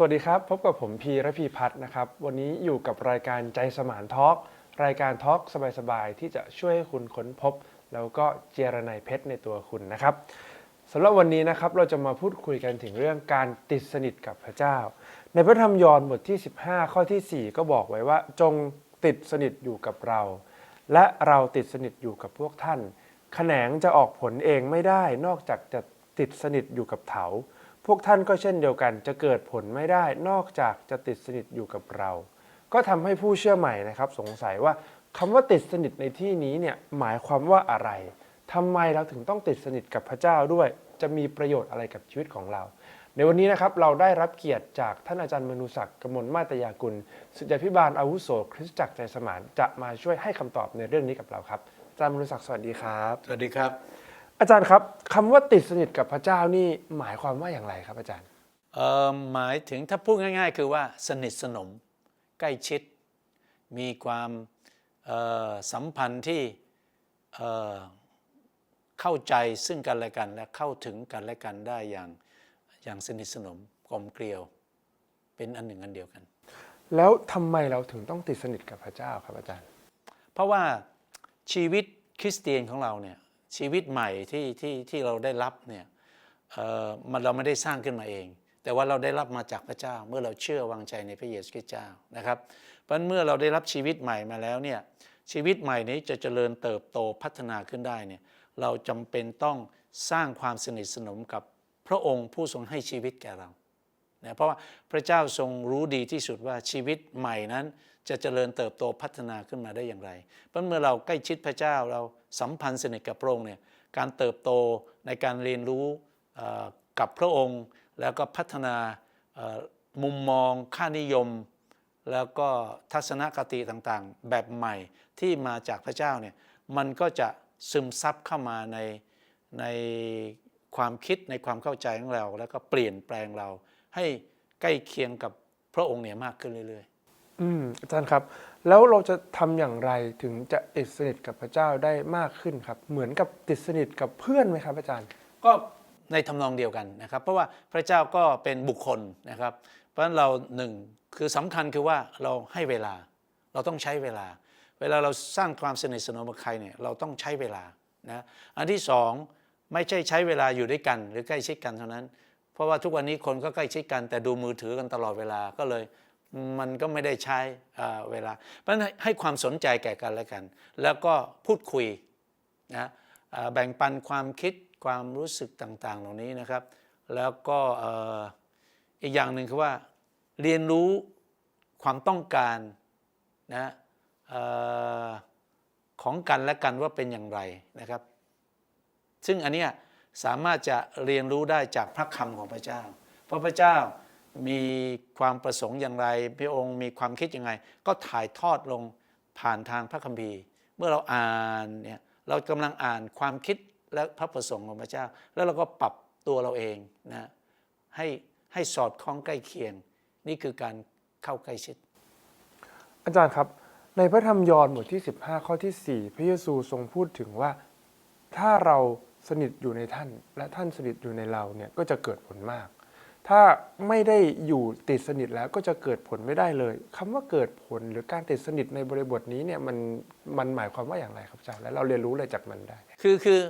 สวัสดีครับ พบกับผมพีระพีพัฒน์นะครับ วันนี้อยู่กับรายการใจสมานทอล์กรายการทอล์กสบายๆ ที่จะช่วยให้คุณค้นพบ แล้วก็เจรไนเพชรในตัวคุณนะครับสำหรับวันนี้นะครับเราจะมาพูดคุยกันถึงเรื่องการติดสนิทกับพระเจ้า ในพระธรรมยอห์นบทที่ 15 ข้อทีสี่4 ก็บอกไว้ว่าจงติดสนิทอยู่กับเรา และเราติดสนิทอยู่กับพวกท่าน แขนงจะออกผลเองไม่ได้นอกจากจะติดสนิทอยู่กับเถา พวกท่านก็เช่นเดียวกันจะเกิดผลไม่ได้นอกจากจะติดสนิทอยู่กับเรา ก็ทำให้ผู้เชื่อใหม่นะครับ สงสัยว่าคำว่าติดสนิทในที่นี้เนี่ยหมายความว่าอะไรทำไมเราถึงต้องติดสนิทกับพระเจ้าด้วย จะมีประโยชน์อะไรกับชีวิตของเรา ในวันนี้นะครับเราได้รับเกียรติจากท่านอาจารย์มนุศักดิ์กมลมาตยากุลสุจพิบาลอาวุโสคริสตจักรใจสมานจะมาช่วยให้คำตอบในเรื่องนี้กับเราครับอาจารย์มนุศักดิ์สวัสดีครับ สวัสดีครับ อาจารย์ครับคำว่าติดสนิทกับพระเจ้านี่หมายความว่าอย่างไรครับอาจารย์เอ่อหมายถึงถ้าพูดง่าย ๆ คือว่าสนิทสนมใกล้ชิด มีความเอ่อสัมพันธ์ที่เอ่อเข้าใจซึ่งกันและกันและเข้าถึงกันและกันได้อย่างอย่างสนิทสนมกลมเกลียว เป็นอันหนึ่งอันเดียวกัน แล้วทำไมเราถึงต้องติดสนิทกับพระเจ้าครับอาจารย์ เพราะว่าชีวิตคริสเตียนของเราเนี่ย ชีวิตใหม่ที่ที่ที่เราได้รับเนี่ยเอ่อมันเราไม่ได้สร้างขึ้นมาเอง แต่ว่าเราได้รับมาจากพระเจ้า เมื่อเราเชื่อวางใจในพระเยซูคริสต์เจ้านะครับเพราะเมื่อเราได้รับชีวิตใหม่มาแล้วเนี่ยชีวิตใหม่นี้จะเจริญเติบโตพัฒนาขึ้นได้เนี่ยเราจำเป็นต้องสร้างความสนิทสนมกับพระองค์ผู้ทรงให้ชีวิตแก่เรานะเพราะว่าพระเจ้าทรงรู้ดีที่สุดว่าชีวิตใหม่นั้น จะเจริญเติบโตพัฒนาขึ้นมาได้อย่างไร เพราะเมื่อเราใกล้ชิดพระเจ้าเราสัมพันธ์สนิทกับพระองค์เนี่ยการเติบโตในการเรียนรู้กับพระองค์ แล้วก็พัฒนามุมมองค่านิยม แล้วก็ทัศนคติต่างๆ แบบใหม่ที่มาจากพระเจ้าเนี่ยมันก็จะซึมซับเข้ามาในในความคิดในความเข้าใจของเรา แล้วก็เปลี่ยนแปลงเราให้ใกล้เคียงกับพระองค์เนี่ยมากขึ้นเรื่อยๆ อืมอาจารย์ครับ แล้วเราจะทำอย่างไรถึงจะติดสนิทกับพระเจ้าได้มากขึ้นครับ เหมือนกับติดสนิทกับเพื่อนไหมครับอาจารย์ ก็ในทำนองเดียวกันนะครับ เพราะว่าพระเจ้าก็เป็นบุคคลนะครับ เพราะฉะนั้นเราหนึ่งคือสำคัญคือว่าเราให้เวลา เราต้องใช้เวลา เวลาเราสร้างความสนิทสนมกับใครเนี่ยเราต้องใช้เวลานะอันที่สองไม่ใช่ใช้เวลาอยู่ด้วยกัน หรือใกล้ชิดกันเท่านั้น เพราะว่าทุกวันนี้คนก็ใกล้ชิดกันแต่ดูมือถือกันตลอดเวลาก็เลย มันก็ไม่ได้ใช้เวลา เพราะฉะนั้นให้ความสนใจแก่กันและกัน แล้วก็พูดคุยนะแบ่งปันความคิดความรู้สึกต่างๆ เหล่านี้นะครับ แล้วก็อ,อีกอย่างหนึ่งคือว่าเรียนรู้ความต้องการนะออของกันและกันว่าเป็นอย่างไรนะครับ ซึ่งอันเนี้ยสามารถจะเรียนรู้ได้จากพระคำของพระเจ้า เพราะพระเจ้า มีความประสงค์อย่างไร พระองค์มีความคิดยังไงก็ถ่ายทอดลงผ่านทางพระคัมภีร์ เมื่อเราอ่านเนี่ยเรากำลังอ่านความคิดและพระประสงค์ของพระเจ้า แล้วเราก็ปรับตัวเราเองนะให้ให้สอดคล้องใกล้เคียง นี่คือการเข้าใกล้ชิด อาจารย์ครับ ในพระธรรมยอห์นบทที่ 15 ข้อที่ 4 พระเยซูทรงพูดถึงว่า ถ้าเราสนิทอยู่ในท่าน และท่านสนิทอยู่ในเราเนี่ยก็จะเกิดผลมาก ถ้าไม่ได้อยู่ติดสนิทแล้วก็จะเกิดผลไม่ได้เลยคำว่าเกิดผลหรือการติดสนิทในบริบทนี้เนี่ยมันมันหมายความว่าอย่างไรครับอาจารย์และเราเรียนรู้อะไรจากมันได้ คือคือ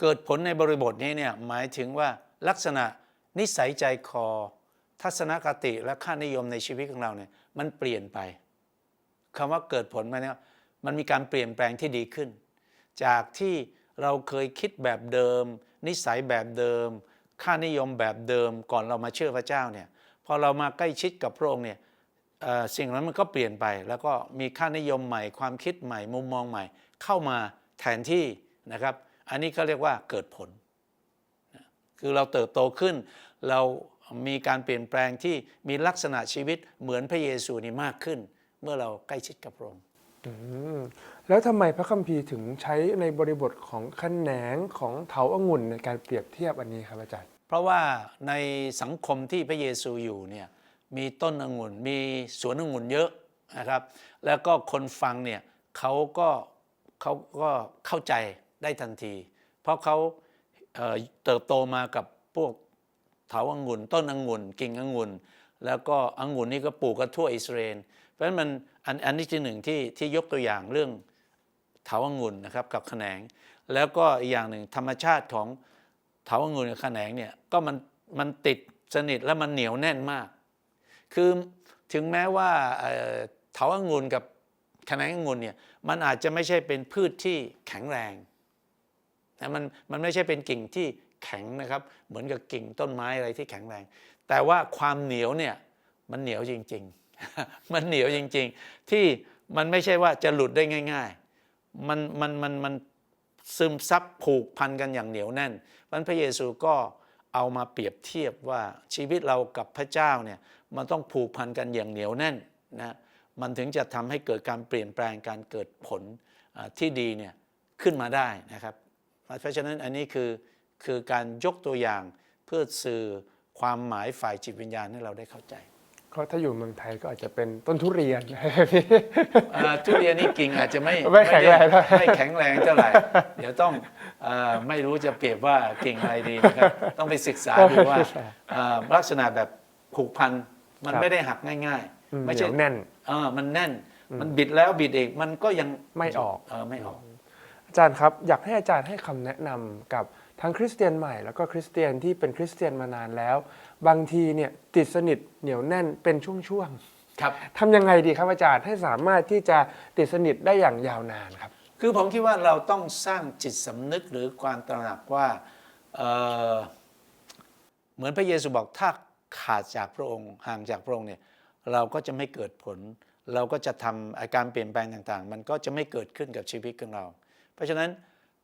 เกิดผลในบริบทนี้เนี่ยหมายถึงว่าลักษณะนิสัยใจคอ ทัศนคติและค่านิยมในชีวิตของเราเนี่ยมันเปลี่ยนไปคำว่าเกิดผลมาเนี่ยมันมีการเปลี่ยนแปลงที่ดีขึ้น จากที่เราเคยคิดแบบเดิม นิสัยแบบเดิม ค่านิยมแบบเดิมก่อนเรามาเชื่อพระเจ้าเนี่ยพอเรามาใกล้ชิดกับพระองค์เนี่ยสิ่งนั้นมันก็เปลี่ยนไป แล้วก็มีค่านิยมใหม่ ความคิดใหม่ มุมมองใหม่ เข้ามาแทนที่นะครับ อันนี้เขาเรียกว่าเกิดผล คือเราเติบโตขึ้น เรามีการเปลี่ยนแปลงที่มีลักษณะชีวิตเหมือนพระเยซูนี่มากขึ้น เมื่อเราใกล้ชิดกับพระองค์ แล้วทำไมพระคัมภีร์ถึงใช้ในบริบทของขแขนงของเถาองุ่นในการเปรียบเทียบอันนี้ครับอาจารย์ เพราะว่าในสังคมที่พระเยซูอยู่เนี่ยมีต้นองุ่นมีสวนองุ่นเยอะนะครับ แล้วก็คนฟังเนี่ยเขาก็เขาก็เข้าใจได้ทันที เพราะเขาเเติบโตมากับพวกเถาองุ่น ต้นองุ่น กิ่งองุ่น แล้วก็องุ่นนี่ก็ปลูกกันทั่วอิสราเอลเพราะฉะนั้นมันอันอันนี้ที่หนึ่งที่ที่ยกตัวอย่างเรื่อง เถาองุ่นนะครับกับแขนง แล้วก็อีกอย่างหนึ่งธรรมชาติของเถาองุ่นกับแขนงเนี่ยก็มันมันติดสนิทและมันเหนียวแน่นมาก คือถึงแม้ว่าเถาองุ่นกับแขนงองุ่นเนี่ยมันอาจจะไม่ใช่เป็นพืชที่แข็งแรงนะมันมันไม่ใช่เป็นกิ่งที่แข็งนะครับ เหมือนกับกิ่งต้นไม้อะไรที่แข็งแรง แต่ว่าความเหนียวเนี่ยมันเหนียวจริง ๆ มันเหนียวจริง ๆ ที่มันไม่ใช่ว่าจะหลุดได้ง่าย ๆ มันมันมันมันซึมซับผูกพันกันอย่างเหนียวแน่นวันพระเยซูก็เอามาเปรียบเทียบว่าชีวิตเรากับพระเจ้าเนี่ยมันต้องผูกพันกันอย่างเหนียวแน่นนะมันถึงจะทำให้เกิดการเปลี่ยนแปลงการเกิดผลที่ดีเนี่ยขึ้นมาได้นะครับ เพราะฉะนั้นอันนี้คือคือการยกตัวอย่างเพื่อสื่อความหมายฝ่ายจิตวิญญาณให้เราได้เข้าใจ ก็ถ้าอยู่เมืองไทยก็อาจจะเป็นต้นทุเรียนอ่าทุเรียนนี่กิ่งอาจจะไม่ไม่แข็งแรงไม่เท่าได้ไม่แข็งแรงเท่าไหร่ เดี๋ยวต้องเออไม่รู้จะเปรียบว่ากิ่งอะไรดีนะครับต้องไปศึกษาดูว่าเอ่อลักษณะแบบผูกพันมันครับไม่ได้หักง่ายอืมๆไม่เหนีใช่ยวแน่น เออมันแน่น มันบิดแล้วบิดอีกมันก็ยังไม่ออก เออไม่ออกอา จารย์ครับ อยากให้อาจารย์ให้คำแนะนำกับทั้งคริสเตียนใหม่แล้วก็คริสเตียนที่เป็นคริสเตียนมานานแล้ว บางทีเนี่ยติดสนิทเหนียวแน่นเป็นช่วงครับๆทำยังไงดีครับอาจารย์ให้สามารถที่จะติดสนิทได้อย่างยาวนานครับ คือผมคิดว่าเราต้องสร้างจิตสำนึกหรือความตระหนักว่าเอ่อเหมือนพระเยซูบอกถ้าขาดจากพระองค์ห่างจากพระองค์เนี่ยเราก็จะไม่เกิดผล เราก็จะทำอาการเปลี่ยนแปลงต่างๆ มันก็จะไม่เกิดขึ้นกับชีวิตของเรา เพราะฉะนั้น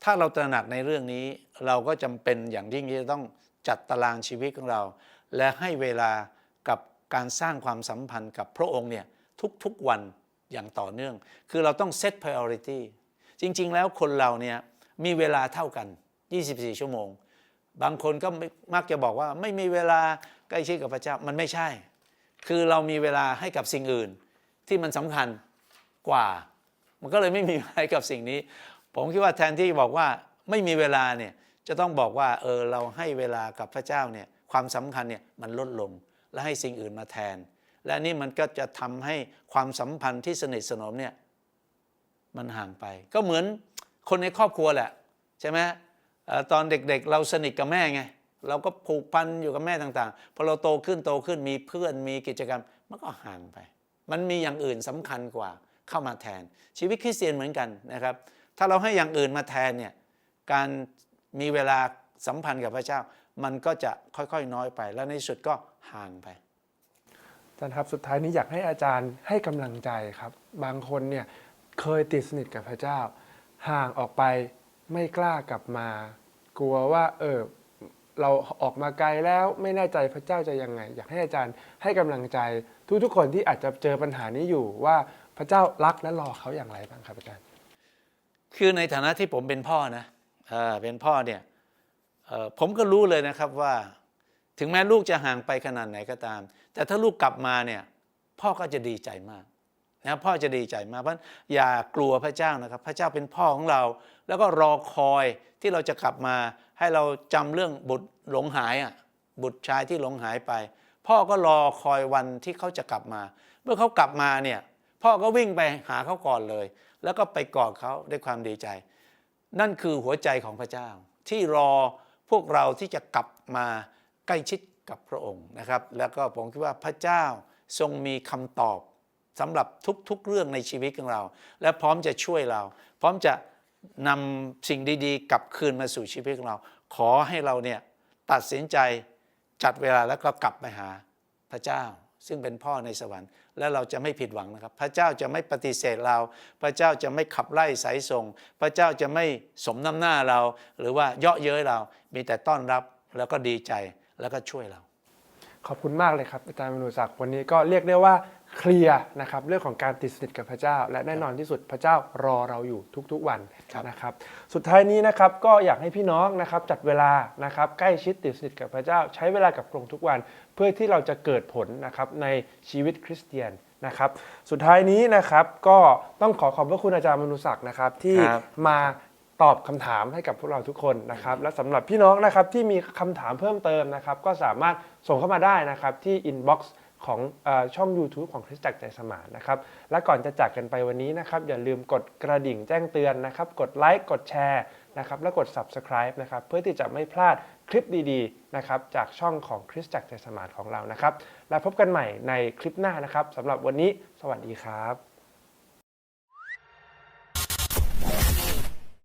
ถ้าเราตระหนักในเรื่องนี้ เราก็จำเป็นอย่างยิ่งที่จะต้องจัดตารางชีวิตของเรา และให้เวลากับการสร้างความสัมพันธ์กับพระองค์เนี่ยทุกๆวันอย่างต่อเนื่อง คือเราต้อง set priority จริงๆ แล้วคนเราเนี่ยมีเวลาเท่ากัน 24 ชั่วโมง บางคนก็มักจะบอกว่าไม่มีเวลาใกล้ชิดกับพระเจ้ามันไม่ใช่ คือเรามีเวลาให้กับสิ่งอื่นที่มันสำคัญกว่า มันก็เลยไม่มีเวลากับสิ่งนี้ ผมคิดว่าแทนที่บอกว่าไม่มีเวลาเนี่ยจะต้องบอกว่าเออเราให้เวลากับพระเจ้าเนี่ยความสำคัญเนี่ยมันลดลงและให้สิ่งอื่นมาแทน และนี่มันก็จะทำให้ความสัมพันธ์ที่สนิทสนมเนี่ยมันห่างไป ก็เหมือนคนในครอบครัวแหละใช่ไหมออตอนเด็กๆเราสนิทกับแม่ไงเราก็ผูกพันอยู่กับแม่ต่างๆ พอเราโตขึ้นโตขึ้นมีเพื่อนมีกิจกรรมมันก็ห่างไป มันมีอย่างอื่นสำคัญกว่าเข้ามาแทนชีวิตคริสเตียนเหมือนกันนะครับ ถ้าเราให้อย่างอื่นมาแทนเนี่ยการมีเวลาสัมพันธ์กับพระเจ้า มันก็จะค่อยๆน้อยไป แล้วในสุดก็ห่างไปอาจารย์ครับสุดท้ายนี้อยากให้อาจารย์ให้กำลังใจครับ บางคนเนี่ยเคยติดสนิทกับพระเจ้า ห่างออกไปไม่กล้ากลับมา กลัวว่าเออเราออกมาไกลแล้วไม่แน่ใจพระเจ้าจะยังไง อยากให้อาจารย์ให้กำลังใจ ทุกๆคนที่อาจจะเจอปัญหานี้อยู่ว่าพระเจ้ารักและรอเขาอย่างไรบ้างครับอาจารย์ คือในฐานะที่ผมเป็นพ่อนะเออเป็นพ่อเนี่ยเออผมก็รู้เลยนะครับว่า ถึงแม้ลูกจะห่างไปขนาดไหนก็ตาม แต่ถ้าลูกกลับมาเนี่ยพ่อก็จะดีใจมากนะพ่อจะดีใจมากเพราะอย่ากลัวพระเจ้านะครับ พระเจ้าเป็นพ่อของเรา แล้วก็รอคอยที่เราจะกลับมาให้เราจำเรื่องบุตรหลงหายอะบุตรชายที่หลงหายไป พ่อก็รอคอยวันที่เขาจะกลับมา เมื่อเขากลับมาเนี่ย พ่อก็วิ่งไปหาเขาก่อนเลย แล้วก็ไปกอดเขาด้วยความดีใจ นั่นคือหัวใจของพระเจ้า ที่รอพวกเราที่จะกลับมาใกล้ชิดกับพระองค์นะครับ แล้วก็ผมคิดว่าพระเจ้าทรงมีคำตอบสำหรับทุกๆเรื่องในชีวิตของเรา และพร้อมจะช่วยเรา พร้อมจะนำสิ่งดีๆ กลับคืนมาสู่ชีวิตของเรา ขอให้เราเนี่ยตัดสินใจจัดเวลาแล้วก็กลับไปหาพระเจ้า ซึ่งเป็นพ่อในสวรรค์ และเราจะไม่ผิดหวังนะครับ พระเจ้าจะไม่ปฏิเสธเรา พระเจ้าจะไม่ขับไล่สายส่ง พระเจ้าจะไม่สมน้ำหน้าเรา หรือว่าเยาะเย้ยเรา มีแต่ต้อนรับแล้วก็ดีใจแล้วก็ช่วยเรา ขอบคุณมากเลยครับอาจารย์มนุศักดิ์วันนี้ก็เรียกได้ว่าเคลียร์นะครับเรื่องของการติดสนิทกับพระเจ้า และแน่นอนที่สุดพระเจ้ารอเราอยู่ทุกๆวันครับนะครับสุดท้ายนี้นะครับก็อยากให้พี่น้องนะครับจัดเวลานะครับใกล้ชิดติดสนิทกับพระเจ้า ใช้เวลากับพระองค์ทุกวัน เพื่อที่เราจะเกิดผลนะครับในชีวิตคริสเตียนนะครับสุดท้ายนี้นะครับก็ต้องขอขอบพระคุณอาจารย์มนุศักดิ์นะครับที่ครับมา ตอบคำถามให้กับพวกเราทุกคนนะครับ และสำหรับพี่น้องนะครับที่มีคำถามเพิ่มเติมนะครับ ก็สามารถส่งเข้ามาได้นะครับที่ inbox ของเออช่อง YouTube ของคริสตจักรใจสมานนะครับ และก่อนจะจากกันไปวันนี้นะครับ อย่าลืมกดกระดิ่งแจ้งเตือนนะครับ กดไลค์กดแชร์นะครับ และกด Subscribe นะครับ เพื่อที่จะไม่พลาดคลิปดีๆนะครับจากช่องของคริสตจักรใจสมานของเรานะครับ และพบกันใหม่ในคลิปหน้านะครับสำหรับวันนี้ สวัสดีครับ